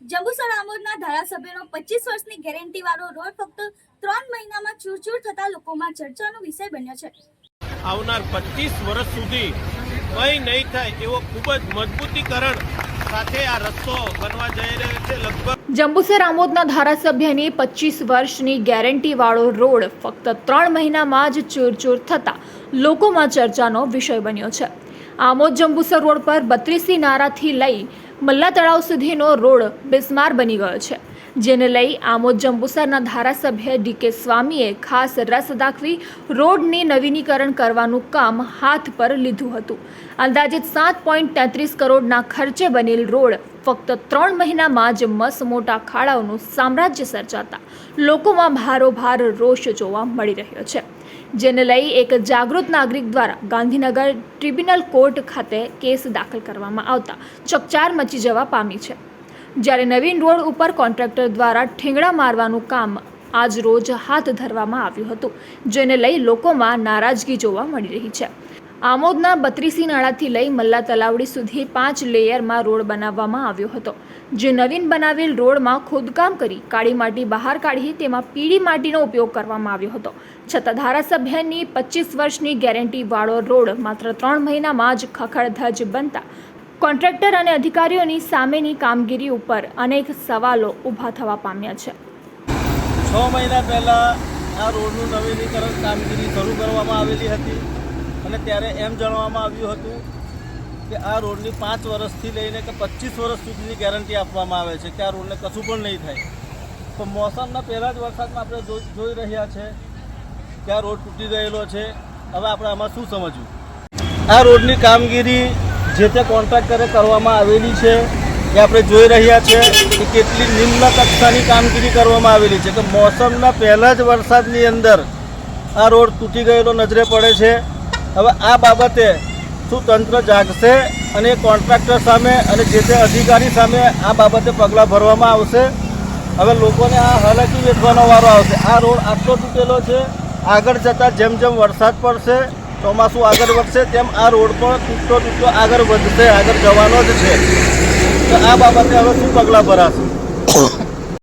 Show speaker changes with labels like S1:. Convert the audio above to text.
S1: જંબુસર આમોદના ધારાસભ્યનો પચીસ વર્ષની ગેરંટી વાળો રોડ ફક્ત ત્રણ મહિનામાં ચૂરચૂર થતા લોકોમાં ચર્ચાનો વિષય બન્યો છે.
S2: આવનાર પચીસ વર્ષ સુધી કંઈ નહીં થાય એવો ખૂબ જ મજબૂતીકરણ સાથે આ રસ્તો બનવા જઈ રહ્યો છે. લગભગ
S3: જંબુસર આમોદના ધારાસભ્યની પચીસ વર્ષની ગેરંટીવાળો રોડ ફક્ત ત્રણ મહિનામાં જ ચૂરચૂર થતા લોકોમાં ચર્ચાનો વિષય બન્યો છે. આમોદ જંબુસર રોડ પર બત્રીસી નારાથી લઈ મલ્લા તળાવ સુધીનો રોડ બિસ્માર બની ગયો છે, જેને લઈ આમોદ જંબુસરના ધારાસભ્ય ડીકે સ્વામીએ ખાસ રસ દાખવી રોડની નવીનીકરણ કરવાનું કામ હાથ પર લીધું હતું. અંદાજિત સાત પોઈન્ટ તેત્રીસ કરોડના ખર્ચે બનેલ રોડ ફક્ત ત્રણ મહિનામાં જ મસ મોટા ખાડાઓનું સામ્રાજ્ય સર્જાતા લોકોમાં ભારોભાર રોષ જોવા મળી રહ્યો છે. જેને લઈ એક જાગૃત નાગરિક દ્વારા ગાંધીનગર ટ્રિબ્યુનલ કોર્ટ ખાતે કેસ દાખલ કરવામાં આવતા ચકચાર મચી જવા પામી છે. જ્યારે નવીન રોડ ઉપર કોન્ટ્રાક્ટર દ્વારા ઠેંગડા મારવાનું કામ આજ રોજ હાથ ધરવામાં આવ્યું હતું, જેને લઈ લોકોમાં નારાજગી જોવા મળી રહી છે. આમોદના બત્રીસી નાળાથી લઈ મલ્લા તલાવડી સુધી પાંચ લેયરમાં રોડ બનાવવામાં આવ્યો હતો. જે નવીન બનાવેલ રોડમાં ખોદકામ કરી કાળી માટી બહાર કાઢી તેમાં પીળી માટીનો ઉપયોગ કરવામાં આવ્યો હતો. છતાં ધારાસભ્યની પચીસ વર્ષની ગેરંટીવાળો રોડ માત્ર ત્રણ મહિનામાં જ ખખડધજ બનતા કોન્ટ્રાક્ટર અને અધિકારીઓની સામેની કામગીરી ઉપર અનેક સવાલો ઊભા થવા પામ્યા છે.
S4: છ મહિના પહેલાં આ રોડનું નવીનીકરણ કામગીરી શરૂ કરવામાં આવેલી હતી. અને ત્યારે એમ જણાવવામાં આવ્યું હતું કે આ રોડની પાંચ વર્ષથી લઈને કે પચીસ વર્ષ સુધીની ગેરંટી આપવામાં આવે છે કે આ રોડને કશું પણ નહીં થાય. તો મોસમના પહેલા જ વરસાદમાં આપણે જોઈ રહ્યા છે કે આ રોડ તૂટી ગયેલો છે. હવે આપણે આમાં શું સમજવું? આ રોડની કામગીરી જે તે કોન્ટ્રાક્ટરે કરવામાં આવેલી છે એ આપણે જોઈ રહ્યા છે કે કેટલી નિમ્ન કક્ષાની કામગીરી કરવામાં આવેલી છે. કે મોસમના પહેલાં જ વરસાદની અંદર આ રોડ તૂટી ગયેલો નજરે પડે છે. હવે આ બાબતે શું તંત્ર જાગશે અને કોન્ટ્રાક્ટર સામે અને જે તે અધિકારી સામે આ બાબતે પગલાં ભરવામાં આવશે. હવે લોકોને આ હાલાકી વેઠવાનો વારો આવશે. આ રોડ આટલો તૂટેલો છે, આગળ જતાં જેમ જેમ વરસાદ પડશે, ચોમાસું આગળ વધશે, તેમ આ રોડ પણ તૂટતો તૂટતો આગળ વધશે, આગળ જવાનો જ છે. તો આ બાબતે હવે શું પગલાં ભરાશે?